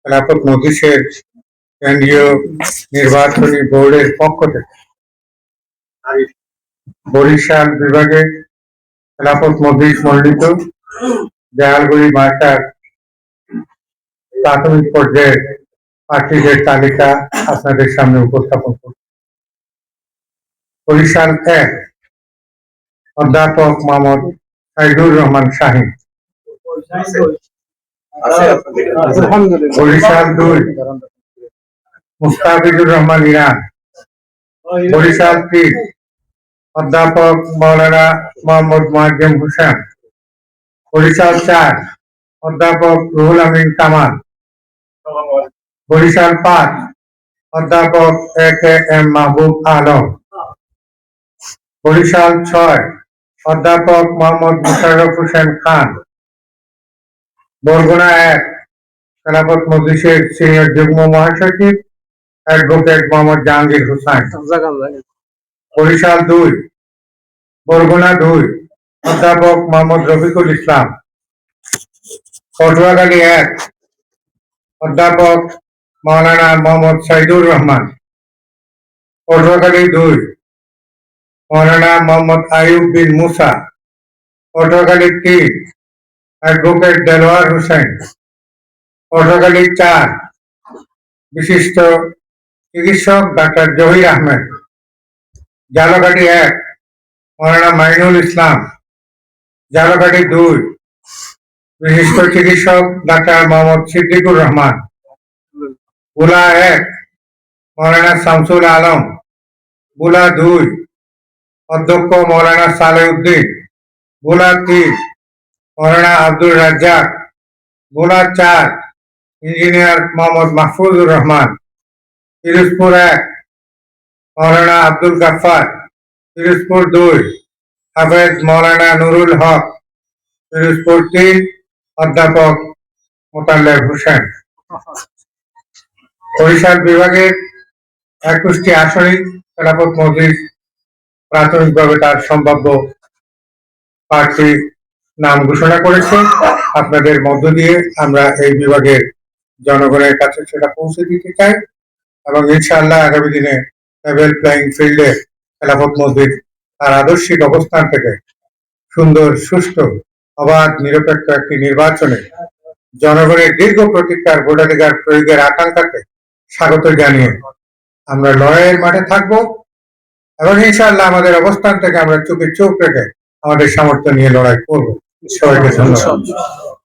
খেলাফত মজলিসের কেন্দ্রীয় নির্বাচনী বোর্ডের পক্ষ থেকে বরিশাল বিভাগে খেলাফত মজলিস মনোনীত দেয়ালগুড়ি মার্কার প্রাথমিক পর্যায়ের প্রার্থীদের তালিকা আপনাদের সামনে উপস্থাপন করব। বরিশাল এক অধ্যাপক মোহাম্মদ সাইদুর রহমান শাহিন বরিশাল দুই। মুস্তাফিজুর রহমান ইরান। বরিশাল তিন। অধ্যাপক মৌলানা মোহাম্মদ মোয়াজ্জেম হোসেন। বরিশাল চার। অধ্যাপক রুহুল আমিন কামাল। বরিশাল পাঁচ। অধ্যাপক A K M Mahbub Alam. Barishal ছয়। অধ্যাপক মোহাম্মদ মুশাররফ হোসেন খান। বরগুনা এক খেলাফত মজলিসের সিনিয়র যুগ্ম মহাসচিব, অ্যাডভোকেট মোহাম্মদ জাহাঙ্গীর হোসেন বরিশাল দুই, বরগুনা দুই, অধ্যাপক মোহাম্মদ রফিকুল ইসলাম। পটুয়াখালী এক, অধ্যাপক মৌলানা মোহাম্মদ সাইদুর রহমান। পটুয়াখালী দুই মৌলানা মোহাম্মদ আয়ুব বিন মুসা। পটুয়াখালী তিন অ্যাডভোকেট দেলোয়ার হোসেন পটুয়াখালী চার বিশিষ্ট চিকিৎসক ডাক্তার জহির আহমেদ জালকাঠি এক মৌলানা মাইনুল ইসলাম জালকাঠি দুই বিশিষ্ট চিকিৎসক ডাক্তার মোহাম্মদ সিদ্দিকুর রহমান বুলা এক মৌলানা শামসুল আলম বুলা দুই অধ্যক্ষ মৌলানা সালে উদ্দিন বুলা তিন মৌলানা আব্দুল রাজ্জাক গোলা চার, ইঞ্জিনিয়ার মোহাম্মদ মাহফুজুর রহমান, পিরোজপুর এক, মৌলানা আব্দুল গাফার পিরোজপুর দুই, হাফেজ মৌলানা নুরুল হক, পিরোজপুর তিন, অধ্যাপক মোতাল্লেব হোসেন। বরিশাল বিভাগের একুশটি আসনে খেলাফত মজলিস প্রাথমিকভাবে তার সম্ভাব্য প্রার্থী নাম ঘোষণা করেছে। আপনাদের মধ্য দিয়ে আমরা এই বিভাগের জনগণের কাছে সেটা পৌঁছে দিতে চাই এবং ইনশাআল্লাহ আগামী দিনে লেভেল প্লেয়িং ফিল্ডে খেলাফত মসজিদ তার আদর্শিক অবস্থান থেকে সুন্দর, সুষ্ঠু, অবাধ, নিরপেক্ষ একটি নির্বাচনে জনগণের দীর্ঘ প্রতীক্ষার ভোটাধিকার প্রয়োগের আকাঙ্ক্ষাকে স্বাগত জানিয়ে আমরা লড়াইয়ের মাঠে থাকব এবং ইনশাআল্লাহ আমাদের অবস্থান থেকে আমরা চোখে চোখ রেখে আমাদের সামর্থ্য নিয়ে লড়াই করব। 笑一个，笑一个。